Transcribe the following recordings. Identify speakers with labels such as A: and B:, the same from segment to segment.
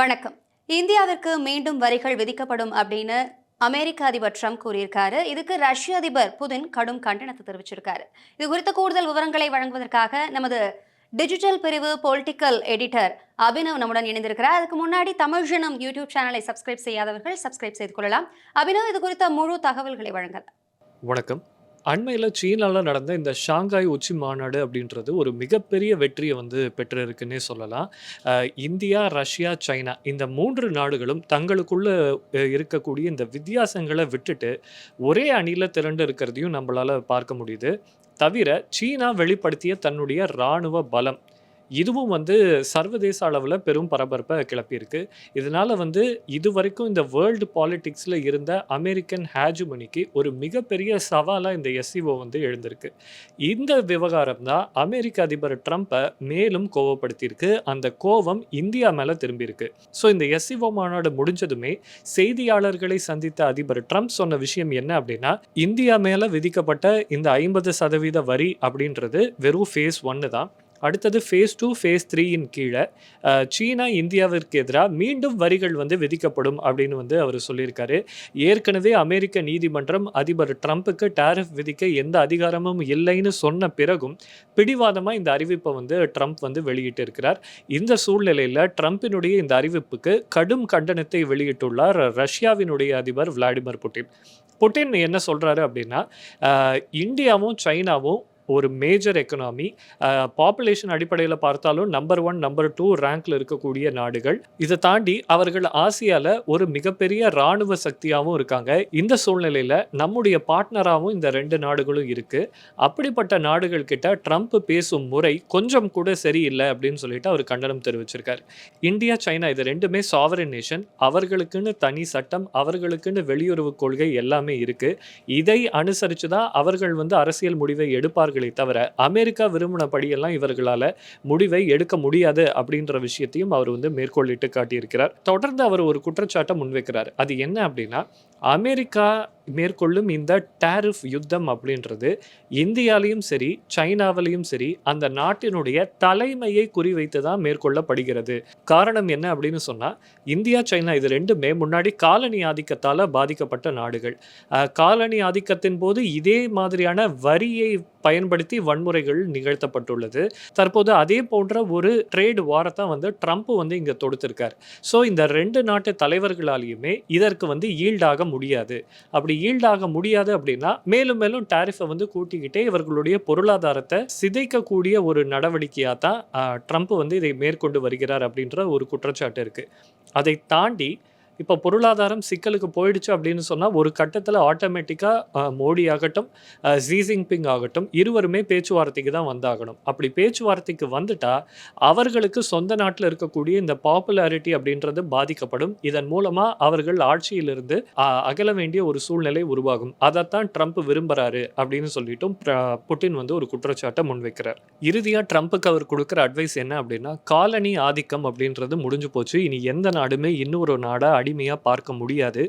A: வணக்கம். இந்தியாவிற்கு மீண்டும் வரிகள் விதிக்கப்படும் அப்படின்னு அமெரிக்க அதிபர் ட்ரம்ப் கூறியிருக்காரு. இதுக்கு ரஷ்ய அதிபர் புதின் கடும் கண்டனத்தை தெரிவிச்சிருக்காரு. இது குறித்த கூடுதல் விவரங்களை வழங்குவதற்காக நமது டிஜிட்டல் பிரிவு பொலிட்டிக்கல் எடிட்டர் அபினவ் நம்முடன் இணைந்திருக்கிறார். அதுக்கு முன்னாடி தமிழ் ஜனம் யூடியூப் சேனலை சப்ஸ்கிரைப் செய்யாதவர்கள் சப்ஸ்கிரைப் செய்து கொள்ளலாம். அபினவ் இது குறித்த முழு தகவல்களை வழங்கலாம்.
B: வணக்கம். அண்மையில் சீனாவில் நடந்த இந்த ஷாங்காய் உச்சி மாநாடு அப்படின்றது ஒரு மிகப்பெரிய வெற்றியை வந்து பெற்றிருக்குன்னே சொல்லலாம். இந்தியா ரஷ்யா சைனா இந்த மூன்று நாடுகளும் தங்களுக்குள்ள இருக்கக்கூடிய இந்த வித்தியாசங்களை விட்டுட்டு ஒரே அணியில் திரண்டு இருக்கிறதையும் நம்மளால் பார்க்க முடியுது. தவிர சீனா வெளிப்படுத்திய தன்னுடைய இராணுவ பலம் இதுவும் வந்து சர்வதேச அளவில் பெரும் பரபரப்பை கிளப்பியிருக்கு. இதனால் வந்து இதுவரைக்கும் இந்த வேர்ல்டு பாலிடிக்ஸில் இருந்த அமெரிக்கன் ஹேஜுமனிக்கு ஒரு மிகப்பெரிய சவாலாக இந்த எஸ்இஓ வந்து எழுந்திருக்கு. இந்த விவகாரம் தான் அமெரிக்க அதிபர் ட்ரம்ப்பை மேலும் கோவப்படுத்தியிருக்கு. அந்த கோவம் இந்தியா மேலே திரும்பியிருக்கு. ஸோ இந்த எஸ்இஓ மாநாடு முடிஞ்சதுமே செய்தியாளர்களை சந்தித்த அதிபர் ட்ரம்ப் சொன்ன விஷயம் என்ன அப்படின்னா இந்தியா மேலே விதிக்கப்பட்ட இந்த ஐம்பது சதவீத வரி அப்படின்றது வெறும் ஃபேஸ் ஒன்று தான். அடுத்தது ஃபேஸ் டூ ஃபேஸ் த்ரீயின் கீழே சீனா இந்தியாவிற்கு எதிராக மீண்டும் வரிகள் வந்து விதிக்கப்படும் அப்படின்னு வந்து அவர் சொல்லியிருக்காரு. ஏற்கனவே அமெரிக்க நீதிமன்றம் அதிபர் ட்ரம்ப்புக்கு டாரிஃப் விதிக்க எந்த அதிகாரமும் இல்லைன்னு சொன்ன பிறகும் பிடிவாதமாக இந்த அறிவிப்பை வந்து ட்ரம்ப் வந்து வெளியிட்டு இருக்கிறார் இந்த சூழ்நிலையில் ட்ரம்ப்பினுடைய இந்த அறிவிப்புக்கு கடும் கண்டனத்தை வெளியிட்டுள்ளார் ரஷ்யாவினுடைய அதிபர் விளாடிமிர் புட்டின். புட்டின் என்ன சொல்கிறாரு அப்படின்னா இந்தியாவும் சைனாவும் ஒரு மேஜர் எக்கனாமி பாப்புலேஷன் அடிப்படையில் பார்த்தாலும் நம்பர் ஒன் நம்பர் டூ ரேங்க்ல இருக்கக்கூடிய நாடுகள். இதை தாண்டி அவர்கள் ஆசியால ஒரு மிகப்பெரிய இராணுவ சக்தியாகவும் இருக்காங்க. இந்த சூழ்நிலையில நம்முடைய பார்ட்னராகவும் இந்த ரெண்டு நாடுகளும் இருக்கு. அப்படிப்பட்ட நாடுகள் கிட்ட ட்ரம்ப் பேசும் முறை கொஞ்சம் கூட சரியில்லை அப்படின்னு சொல்லிட்டு அவர் கண்டனம் தெரிவிச்சிருக்காரு. இந்தியா சைனா இது ரெண்டுமே சாவரன் நேஷன் அவர்களுக்குன்னு தனி சட்டம் அவர்களுக்குன்னு வெளியுறவு கொள்கை எல்லாமே இருக்கு. இதை அனுசரித்து தான் அவர்கள் வந்து அரசியல் முடிவை எடுப்பார்கள் தவிர அமெரிக்கா விரும்பினபடியெல்லாம் இவர்களால் முடிவை எடுக்க முடியாது அப்படின்ற விஷயத்தையும் அவர் வந்து மேற்கோளிட்டு காட்டியிருக்கிறார். தொடர்ந்து அவர் ஒரு குற்றச்சாட்டை முன்வைக்கிறார். அது என்ன அப்படின்னா அமெரிக்கா மேற்கொள்ளும் இந்த டேரிஃப் யுத்தம் அப்படின்றது இந்தியாலையும் சரி சைனாவிலையும் சரி அந்த நாட்டினுடைய தலைமையை குறிவைத்து தான் மேற்கொள்ளப்படுகிறது. காரணம் என்ன அப்படின்னு சொன்னால் இந்தியா சைனா இது ரெண்டுமே முன்னாடி காலனி ஆதிக்கத்தால் பாதிக்கப்பட்ட நாடுகள். காலனி ஆதிக்கத்தின் போது இதே மாதிரியான வரியை பயன்படுத்தி வன்முறைகள் நிகழ்த்தப்பட்டுள்ளது. தற்போது அதே போன்ற ஒரு ட்ரேட் வாரத்தை வந்து ட்ரம்ப் வந்து இங்கே தொடுத்திருக்கார். ஸோ இந்த ரெண்டு நாட்டு தலைவர்களாலேயுமே இதற்கு வந்து ஈல்டாக முடியாது. அப்படி ஈல்டாக முடியாது அப்படின்னா மேலும் மேலும் டேரிஃபை வந்து கூட்டிக்கிட்டே இவர்களுடைய பொருளாதாரத்தை சிதைக்கக்கூடிய ஒரு நடவடிக்கையாக தான் ட்ரம்ப் வந்து இதை மேற்கொண்டு வருகிறார் அப்படின்ற ஒரு குற்றச்சாட்டு இருக்கு. அதை தாண்டி இப்போ பொருளாதாரம் சிக்கலுக்கு போயிடுச்சு அப்படின்னு சொன்னால் ஒரு கட்டத்தில் ஆட்டோமேட்டிக்காக மோடி ஆகட்டும் அஹ், ஜி ஆகட்டும் இருவருமே பேச்சுவார்த்தைக்கு தான் வந்தாகணும். அப்படி பேச்சுவார்த்தைக்கு வந்துட்டா அவர்களுக்கு சொந்த நாட்டில் இருக்கக்கூடிய இந்த பாப்புலாரிட்டி அப்படின்றது பாதிக்கப்படும். இதன் மூலமாக அவர்கள் ஆட்சியிலிருந்து அகல வேண்டிய ஒரு சூழ்நிலை உருவாகும். அதைத்தான் ட்ரம்ப் விரும்புகிறாரு அப்படின்னு சொல்லிட்டும் புட்டின் வந்து ஒரு குற்றச்சாட்டை முன்வைக்கிறார். இறுதியாக ட்ரம்ப்புக்கு அவர் கொடுக்குற அட்வைஸ் என்ன அப்படின்னா காலனி ஆதிக்கம் அப்படின்றது முடிஞ்சு போச்சு. இனி எந்த நாடுமே இன்னொரு நாடை அடிமையாக பார்க்க முடியாது.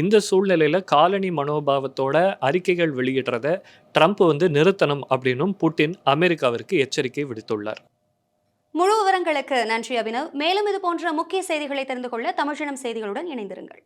B: இந்த சூழ்நிலையில் காலனி மனோபாவத்தோட அறிக்கைகள் வெளியிடுறத ட்ரம்ப் வந்து நிறுத்தணும் அப்படின்னும் புட்டின் அமெரிக்காவிற்கு எச்சரிக்கை விடுத்துள்ளார்.
A: முழு விவரங்களுக்கு நன்றி அபினவ். மேலும் இது போன்ற முக்கிய செய்திகளை தெரிந்து கொள்ள தமிழினம் செய்திகளுடன் இணைந்திருங்கள்.